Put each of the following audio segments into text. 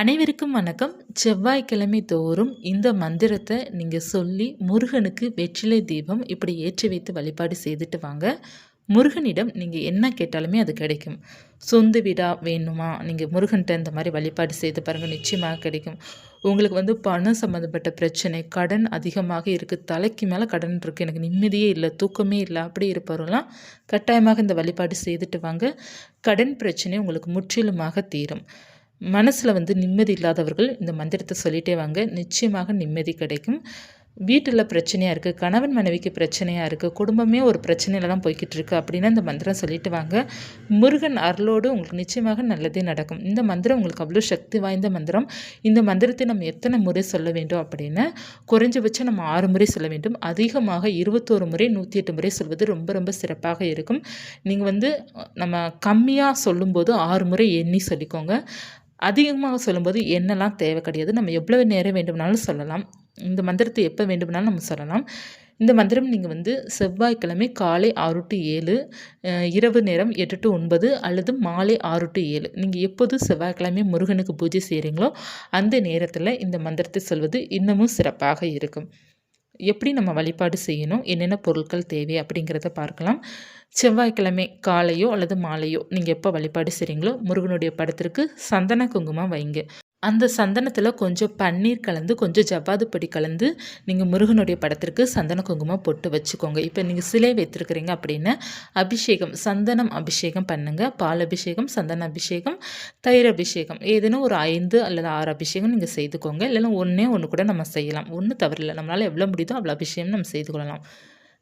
அனைவருக்கும் வணக்கம். செவ்வாய்க்கிழமை தோறும் இந்த மந்திரத்தை நீங்கள் சொல்லி முருகனுக்கு வெற்றிலை தீபம் இப்படி ஏற்றி வைத்து வழிபாடு செய்துட்டு வாங்க. முருகனிடம் நீங்கள் என்ன கேட்டாலுமே அது கிடைக்கும். சொந்த வீடாக வேணுமா? நீங்கள் முருகன்கிட்ட இந்த மாதிரி வழிபாடு செய்து பாருங்கள் நிச்சயமாக கிடைக்கும். உங்களுக்கு வந்து பணம் சம்மந்தப்பட்ட பிரச்சனை கடன் அதிகமாக இருக்குது தலைக்கு மேலே கடன் இருக்குது எனக்கு நிம்மதியே இல்லை தூக்கமே இல்லை அப்படி இருப்பவரெல்லாம் கட்டாயமாக இந்த வழிபாடு செய்துட்டு வாங்க. கடன் பிரச்சனை உங்களுக்கு முற்றிலுமாக தீரும். மனசில் வந்து நிம்மதி இல்லாதவர்கள் இந்த மந்திரத்தை சொல்லிகிட்டே வாங்க. நிச்சயமாக நிம்மதி கிடைக்கும். வீட்டில் பிரச்சனையாக இருக்குது கணவன் மனைவிக்கு பிரச்சனையாக இருக்குது குடும்பமே ஒரு பிரச்சனையில் தான் போய்கிட்டு இருக்குது அப்படின்னா இந்த மந்திரம் சொல்லிட்டு வாங்க. முருகன் அருளோடு உங்களுக்கு நிச்சயமாக நல்லதே நடக்கும். இந்த மந்திரம் உங்களுக்கு அவ்வளோ சக்தி வாய்ந்த மந்திரம். இந்த மந்திரத்தை நம்ம எத்தனை முறை சொல்ல வேண்டும் அப்படின்னு குறைஞ்சபட்சம் நம்ம ஆறு முறை சொல்ல வேண்டும். அதிகமாக இருபத்தோரு முறை நூற்றி எட்டு முறை சொல்வது ரொம்ப ரொம்ப சிறப்பாக இருக்கும். நீங்கள் வந்து நம்ம கம்மியாக சொல்லும்போது ஆறு முறை எண்ணி சொல்லிக்கோங்க. அதிகமாக சொல்லும்போது என்னெல்லாம் தேவை கிடையாது. நம்ம எவ்வளவு நேரம் வேண்டுமானாலும் சொல்லலாம். இந்த மந்திரத்தை எப்போ வேண்டுமானாலும் நம்ம சொல்லலாம். இந்த மந்திரம் நீங்கள் வந்து செவ்வாய்க்கிழமை காலை ஆறு டு ஏழு இரவு நேரம் எட்டு டு ஒன்பது அல்லது மாலை ஆறு டு ஏழு. நீங்கள் எப்போது செவ்வாய்க்கிழமை முருகனுக்கு பூஜை செய்கிறீங்களோ அந்த நேரத்தில் இந்த மந்திரத்தை சொல்வது இன்னமும் சிறப்பாக இருக்கும். எப்படி நம்ம வழிபாடு செய்யணும்? என்னென்ன பொருட்கள் தேவை? அப்படிங்கிறத பார்க்கலாம். செவ்வாய்க்கிழமை காலையோ அல்லது மாலையோ நீங்கள் எப்போ வழிபாடு செய்கிறீங்களோ முருகனுடைய படத்திற்கு சந்தன குங்குமம் வைங்க. அந்த சந்தனத்தில் கொஞ்சம் பன்னீர் கலந்து கொஞ்சம் ஜவ்வாது பொடி கலந்து நீங்கள் முருகனுடைய படத்திற்கு சந்தன குங்குமம் போட்டு வச்சுக்கோங்க. இப்போ நீங்கள் சிலை வைத்திருக்கிறீங்க அப்படின்னா அபிஷேகம் சந்தனம் அபிஷேகம் பண்ணுங்கள் பால் அபிஷேகம் சந்தன அபிஷேகம் தயிர் அபிஷேகம். ஏதேனும் ஒரு ஐந்து அல்லது ஆறு அபிஷேகம் நீங்கள் செய்துக்கோங்க. இல்லைன்னா ஒன்றே ஒன்று கூட நம்ம செய்யலாம். ஒன்றும் தவறில்லை. நம்மளால் எவ்வளோ முடியுதோ அவ்வளோ அபிஷேகம் நம்ம செய்து கொள்ளலாம்.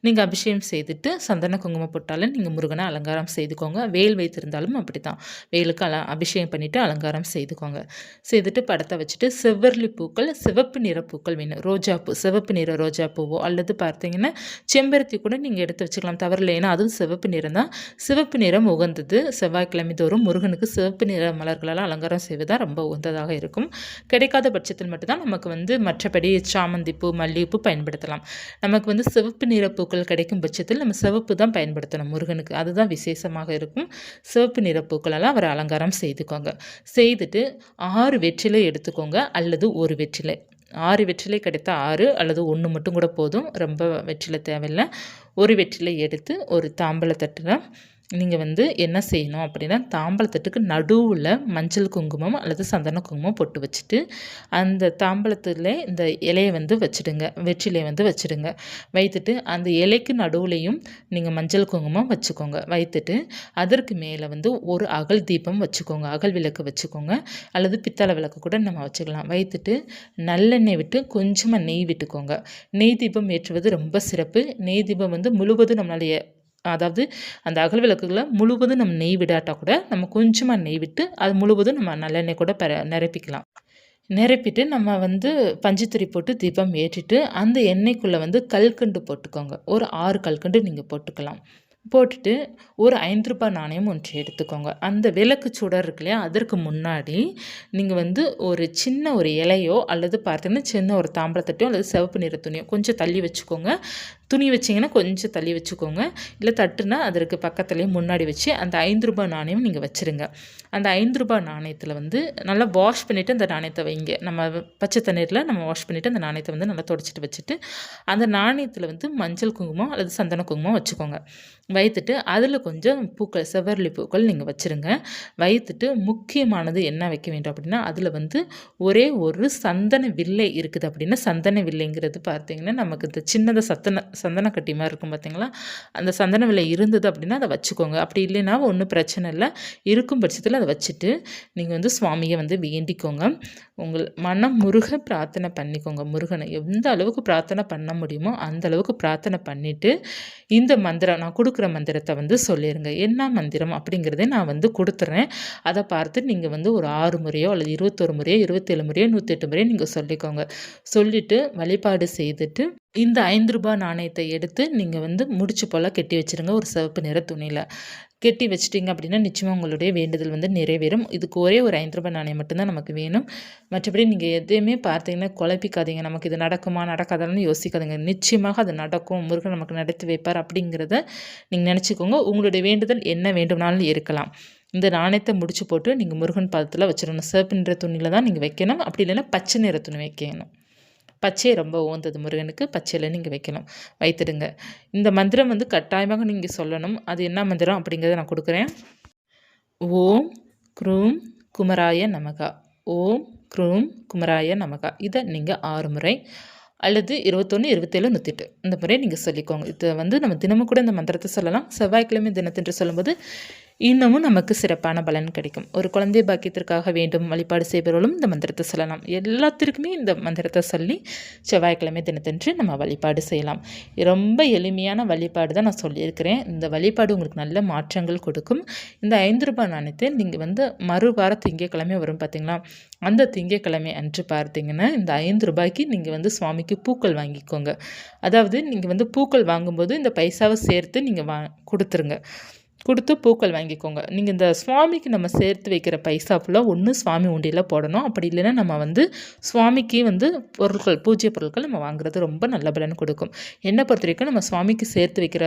நீங்கள் அபிஷேகம் செய்துட்டு சந்தன குங்குமம் போட்டாலும் நீங்கள் முருகனை அலங்காரம் செய்துக்கோங்க. வேல் வைத்திருந்தாலும் அப்படி தான் வேலுக்கு அல அபிஷேகம் பண்ணிவிட்டு அலங்காரம் செய்துக்கோங்க. செய்துட்டு படத்தை வச்சுட்டு செவ்வரளி பூக்கள் சிவப்பு நிற பூக்கள் வேணும். ரோஜாப்பூ சிவப்பு நிற ரோஜா பூவோ அல்லது பார்த்தீங்கன்னா செம்பருத்தி கூட நீங்கள் எடுத்து வச்சுக்கலாம். தவறில்லை. ஏன்னா அதுவும் சிவப்பு நிறம் தான். சிவப்பு நிறம் உகந்தது. செவ்வாய்க்கிழமை தோறும் முருகனுக்கு சிவப்பு நிற மலர்களால் அலங்காரம் செய்வதாக ரொம்ப உகந்ததாக இருக்கும். கிடைக்காத பட்சத்தில் மட்டும்தான் நமக்கு வந்து மற்றபடி சாமந்தி பூ மல்லிகைப்பூ பயன்படுத்தலாம். நமக்கு வந்து சிவப்பு நிற பூ பூக்கள் கிடைக்கும் பட்சத்தில் நம்ம சிவப்பு தான் பயன்படுத்தணும் முருகனுக்கு. அதுதான் விசேஷமாக இருக்கும். சிவப்பு நிற பூக்களெல்லாம் அவர் அலங்காரம் செய்துக்கோங்க. செய்துட்டு ஆறு வெற்றிலை எடுத்துக்கோங்க அல்லது ஒரு வெற்றிலை. ஆறு வெற்றிலை கிடைத்த ஆறு அல்லது ஒன்று மட்டும் கூட போதும். ரொம்ப வெற்றிலை தேவையில்லை. ஒரு வெற்றிலை எடுத்து ஒரு தாம்பழத்தட்டில் நீங்கள் வந்து என்ன செய்யணும் அப்படின்னா தாம்பழத்தட்டுக்கு நடுவில் மஞ்சள் குங்குமம் அல்லது சந்தன குங்குமம் போட்டு வச்சுட்டு அந்த தாம்பழத்தில் இந்த இலையை வந்து வச்சுடுங்க. வெற்றிலையை வந்து வச்சுடுங்க. வைத்துட்டு அந்த இலைக்கு நடுவுலையும் நீங்கள் மஞ்சள் குங்குமம் வச்சுக்கோங்க. வைத்துட்டு அதற்கு மேலே வந்து ஒரு அகல் தீபம் வச்சுக்கோங்க. அகல் விளக்கு வச்சுக்கோங்க. அல்லது பித்தளை விளக்கு கூட நம்ம வச்சுக்கலாம். வைத்துட்டு நல்லெண்ணெய் விட்டு கொஞ்சமாக நெய் விட்டுக்கோங்க. நெய் தீபம் ஏற்றுவது ரொம்ப சிறப்பு. நெய் தீபம் வந்து முழுவதும் நம்மளால அதாவது அந்த அகல் விளக்குகளை முழுவதும் நம்ம நெய் விடாட்டால் கூட நம்ம கொஞ்சமாக நெய் விட்டு அது முழுவதும் நம்ம நல்லெண்ணெய் கூட பெற நிரப்பிக்கலாம். நிரப்பிட்டு நம்ம வந்து பஞ்சுத்திரி போட்டு தீபம் ஏற்றிட்டு அந்த எண்ணெய்க்குள்ளே வந்து கல்கண்டு போட்டுக்கோங்க. ஒரு ஆறு கல்கண்டு நீங்கள் போட்டுக்கலாம். போட்டுட்டு ஒரு ஐந்து ரூபாய் நாணயம் ஒன்று எடுத்துக்கோங்க. அந்த விளக்கு சுடர் இருக்கு இல்லையா அதற்கு முன்னாடி நீங்கள் வந்து ஒரு சின்ன ஒரு இலையோ அல்லது பார்த்தீங்கன்னா சின்ன ஒரு தாம்பளத்தட்டையோ அல்லது சிவப்பு நிற துணியோ கொஞ்சம் தள்ளி வச்சுக்கோங்க. துணி வச்சிங்கன்னா கொஞ்சம் தள்ளி வச்சுக்கோங்க. இல்லை தட்டுனா அதற்கு பக்கத்துலேயே முன்னாடி வச்சு அந்த ஐந்து ரூபாய் நாணயம் நீங்கள் வச்சுருங்க. அந்த ஐந்து ரூபாய் நாணயத்தில் வந்து நல்லா வாஷ் பண்ணிவிட்டு அந்த நாணயத்தை வைங்க. நம்ம பச்சை தண்ணீரில் நம்ம வாஷ் பண்ணிவிட்டு அந்த நாணயத்தை வந்து நல்லா தொடச்சிட்டு வச்சுட்டு அந்த நாணயத்தில் வந்து மஞ்சள் குங்குமம் அல்லது சந்தன குங்குமம் வச்சுக்கோங்க. வைத்துட்டு அதில் கொஞ்சம் பூக்கள் செவ்வரளி பூக்கள் நீங்கள் வச்சுருங்க. வைத்துட்டு முக்கியமானது என்ன வைக்க வேண்டும் அப்படின்னா அதில் வந்து ஒரே ஒரு சந்தன வில்லை இருக்குது அப்படின்னா சந்தன வில்லைங்கிறது பார்த்தீங்கன்னா நமக்கு இந்த சின்னதாக சத்தன சந்தன கட்டி மாதிரி இருக்கும் பார்த்தீங்களா? அந்த சந்தன விலை இருந்தது அப்படின்னா அதை வச்சுக்கோங்க. அப்படி இல்லைன்னா ஒன்றும் பிரச்சனை இல்லை. இருக்கும் பட்சத்தில் அதை வச்சுட்டு நீங்கள் வந்து சுவாமியை வந்து வேண்டிக்கோங்க. உங்கள் மனம் முருக பிரார்த்தனை பண்ணிக்கோங்க. முருகனை எந்த அளவுக்கு பிரார்த்தனை பண்ண முடியுமோ அந்த அளவுக்கு பிரார்த்தனை பண்ணிவிட்டு இந்த மந்திரம் நான் கொடுக்குற மந்திரத்தை வந்து சொல்லிடுங்க என்ன மந்திரம் அப்படிங்கிறதே நான் வந்து கொடுத்துட்றேன் அதை பார்த்து நீங்கள் வந்து ஒரு ஆறு முறையோ அல்லது இருபத்தொரு முறையோ இருபத்தேழு முறையோ நூற்றெட்டு முறையோ நீங்கள் சொல்லிக்கோங்க. சொல்லிவிட்டு வழிபாடு செய்துட்டு இந்த ஐந்து ரூபாய் நாணயத்தை எடுத்து நீங்கள் வந்து முடிச்சு போல் கெட்டி வச்சுருங்க ஒரு சிவப்பு நிற துணியில். கெட்டி வச்சிட்டிங்க அப்படின்னா நிச்சயமாக உங்களுடைய வேண்டுதல் வந்து நிறைவேறும். இதுக்கு ஒரே ஒரு ஐந்து ரூபாய் நாணயம் மட்டும்தான் நமக்கு வேணும். மற்றபடி நீங்கள் எதையுமே பார்த்தீங்கன்னா குழப்பிக்காதீங்க. நமக்கு இது நடக்குமா நடக்காதான்னு யோசிக்காதீங்க. நிச்சயமாக அது நடக்கும். முருகன் நமக்கு நடத்தி வைப்பார் அப்படிங்கிறத நீங்கள் நினச்சிக்கோங்க. உங்களுடைய வேண்டுதல் என்ன வேண்டுமானாலும் இருக்கலாம். இந்த நாணயத்தை முடிச்சு போட்டு நீங்கள் முருகன் பாதத்தில் வச்சிடணும். சிவப்பு நிற துணியில் தான் நீங்கள் வைக்கணும். அப்படி இல்லைன்னா பச்சை நிற துணி வைக்கணும். பச்சை ரொம்ப ஓந்தது முருகனுக்கு. பச்சையில் நீங்கள் வைக்கணும். வைத்துடுங்க. இந்த மந்திரம் வந்து கட்டாயமாக நீங்கள் சொல்லணும். அது என்ன மந்திரம் அப்படிங்கிறத நான் கொடுக்குறேன். ஓம் குரூம் குமராய நமகா. ஓம் க்ரூம் குமராய நமகா. இதை நீங்கள் ஆறு முறை அல்லது இருபத்தொன்று இருபத்தேழு நூற்றிட்டு இந்த முறை நீங்கள் சொல்லிக்கோங்க. இதை வந்து நம்ம தினமும் கூட இந்த மந்திரத்தை சொல்லலாம். செவ்வாய்க்கிழமை தினத்தன்று சொல்லும்போது இன்னமும் நமக்கு சிறப்பான பலன் கிடைக்கும். ஒரு குழந்தை பாக்கியத்திற்காக வேண்டும் வழிபாடு செய்பவர்களும் இந்த மந்திரத்தை சொல்லலாம். எல்லாத்திற்குமே இந்த மந்திரத்தை சொல்லி செவ்வாய்க்கிழமை தினத்தன்று நம்ம வழிபாடு செய்யலாம். ரொம்ப எளிமையான வழிபாடு தான் நான் சொல்லியிருக்கிறேன். இந்த வழிபாடு உங்களுக்கு நல்ல மாற்றங்கள் கொடுக்கும். இந்த ஐந்து ரூபாய் நாணயத்தை நீங்கள் வந்து மறுவார திங்கக்கிழமை வரும் பார்த்தீங்களா அந்த திங்கக்கிழமை அன்று பார்த்தீங்கன்னா இந்த ஐந்து ரூபாய்க்கு நீங்கள் வந்து சுவாமிக்கு பூக்கள் வாங்கிக்கோங்க. அதாவது நீங்கள் வந்து பூக்கள் வாங்கும்போது இந்த பைசாவை சேர்த்து நீங்கள் வா கொடுத்துருங்க. கொடுத்து பூக்கள் வாங்கிக்கோங்க. நீங்கள் இந்த சுவாமிக்கு நம்ம சேர்த்து வைக்கிற பைசா ஃபுல்லாக ஒன்று சுவாமி உண்டியில் போடணும். அப்படி இல்லைன்னா நம்ம வந்து சுவாமிக்கு வந்து பொருட்கள் பூஜை பொருட்கள் நம்ம வாங்குறது ரொம்ப நல்ல பலன் கொடுக்கும். என்னை பொறுத்த வரைக்கும் நம்ம சுவாமிக்கு சேர்த்து வைக்கிற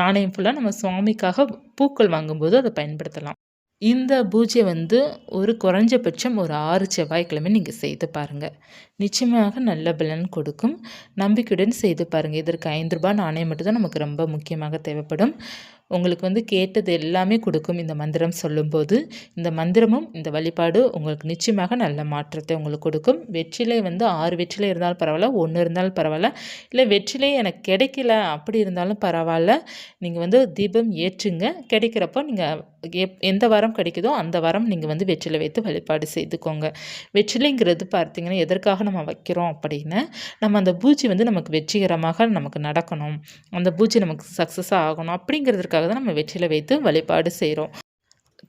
நாணயம் ஃபுல்லாக நம்ம சுவாமிக்காக பூக்கள் வாங்கும்போது அதை பயன்படுத்தலாம். இந்த பூஜை வந்து ஒரு குறைஞ்சபட்சம் ஒரு ஆறு செவ்வாய்க்கிழமை நீங்கள் செய்து பாருங்கள் நிச்சயமாக நல்ல பலன் கொடுக்கும். நம்பிக்கையுடன் செய்து பாருங்கள் இதற்கு ஐந்து ரூபாய் நாணயம் மட்டும்தான் நமக்கு ரொம்ப முக்கியமாக தேவைப்படும். உங்களுக்கு வந்து கேட்டது எல்லாமே கொடுக்கும் இந்த மந்திரம் சொல்லும்போது. இந்த மந்திரமும் இந்த வழிபாடு உங்களுக்கு நிச்சயமாக நல்ல மாற்றத்தை உங்களுக்கு கொடுக்கும். வெற்றிலை வந்து ஆறு வெற்றிலை இருந்தாலும் பரவாயில்ல ஒன்று இருந்தாலும் பரவாயில்ல. இல்லை வெற்றிலை எனக்கு கிடைக்கல அப்படி இருந்தாலும் பரவாயில்ல. நீங்கள் வந்து தீபம் ஏற்றுங்க. கிடைக்கிறப்போ நீங்கள் எப் எந்த வாரம் கிடைக்குதோ அந்த வாரம் நீங்கள் வந்து வெற்றிலை வைத்து வழிபாடு செய்துக்கோங்க. வெற்றிலைங்கிறது பார்த்தீங்கன்னா எதற்காக நம்ம வைக்கிறோம் அப்படின்னு நம்ம அந்த பூஜை வந்து நமக்கு வெற்றிகரமாக நமக்கு நடக்கணும். அந்த பூஜை நமக்கு சக்ஸஸாக ஆகணும் அப்படிங்கிறதுக்காக தான் நம்ம வெற்றிலை வைத்து வழிபாடு செய்கிறோம்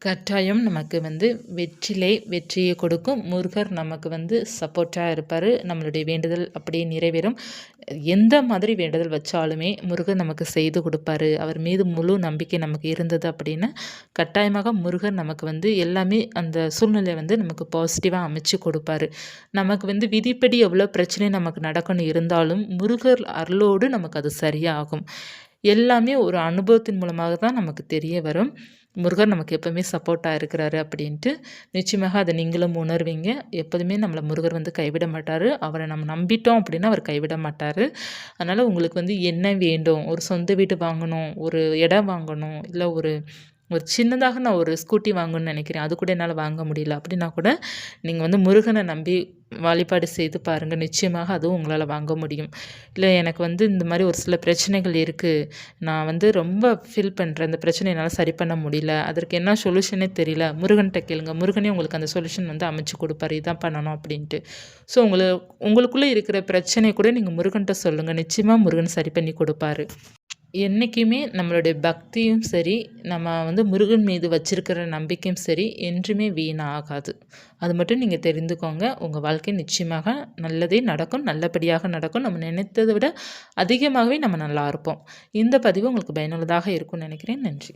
கட்டாயம் நமக்கு வந்து வெற்றிலை வெற்றியை கொடுக்கும். முருகர் நமக்கு வந்து சப்போர்ட்டாக இருப்பார். நம்மளுடைய வேண்டுதல் அப்படியே நிறைவேறும். எந்த மாதிரி வேண்டுதல் வச்சாலுமே முருகர் நமக்கு செய்து கொடுப்பாரு. அவர் மீது முழு நம்பிக்கை நமக்கு இருந்தது அப்படின்னா கட்டாயமாக முருகர் நமக்கு வந்து எல்லாமே அந்த சூழ்நிலை வந்து நமக்கு பாசிட்டிவாக அமைச்சு கொடுப்பாரு. நமக்கு வந்து விதிப்படி எவ்வளோ பிரச்சனை நமக்கு நடக்கணும் இருந்தாலும் முருகர் அருளோடு நமக்கு அது சரியாகும். எல்லாமே ஒரு அனுபவத்தின் மூலமாக தான் நமக்கு தெரிய வரும். முருகர் நமக்கு எப்போவுமே சப்போர்ட்டாக இருக்கிறாரு அப்படின்ட்டு நிச்சயமாக அதை நீங்களும் உணர்வீங்க. எப்போதுமே நம்மளை முருகர் வந்து கைவிட மாட்டார். அவரை நம்ம நம்பிட்டோம் அப்படின்னா அவர் கைவிட மாட்டார். அதனால் உங்களுக்கு வந்து என்ன வேண்டும்? ஒரு சொந்த வீடு வாங்கணும் ஒரு இடம் வாங்கணும் இல்லை ஒரு ஒரு சின்னதாக நான் ஒரு ஸ்கூட்டி வாங்கணும்னு நினைக்கிறேன். அது கூட என்னால் வாங்க முடியல. அப்படின்னா கூட நீங்கள் வந்து முருகனை நம்பி வழிபாடு செய்து பாருங்கள் நிச்சயமாக அதுவும் உங்களால் வாங்க முடியும். இல்லை எனக்கு வந்து இந்த மாதிரி ஒரு சில பிரச்சனைகள் இருக்குது நான் வந்து ரொம்ப ஃபீல் பண்ணுறேன் இந்த பிரச்சனை என்னால் சரி பண்ண முடியல. அதற்கு என்ன சொல்யூஷனே தெரியல. முருகன்கிட்ட கேளுங்க. முருகனே உங்களுக்கு அந்த சொல்யூஷன் வந்து அமைச்சு கொடுப்பாரு. இதான் பண்ணணும் அப்படின்ட்டு. ஸோ உங்களை உங்களுக்குள்ளே இருக்கிற பிரச்சனை கூட நீங்கள் முருகன்கிட்ட சொல்லுங்கள் நிச்சயமாக முருகன் சரி பண்ணி கொடுப்பாரு. என்றைக்குமே நம்மளுடைய பக்தியும் சரி நம்ம வந்து முருகன் மீது வச்சிருக்கிற நம்பிக்கையும் சரி என்றுமே வீணாகாது. அது மட்டும் நீங்கள் தெரிந்துக்கோங்க. உங்கள் வாழ்க்கை நிச்சயமாக நல்லதே நடக்கும் நல்லபடியாக நடக்கும். நம்ம நினைத்ததை விட அதிகமாகவே நம்ம நல்லா இருப்போம். இந்த பதிவு உங்களுக்கு பயனுள்ளதாக இருக்கும்னு நினைக்கிறேன். நன்றி.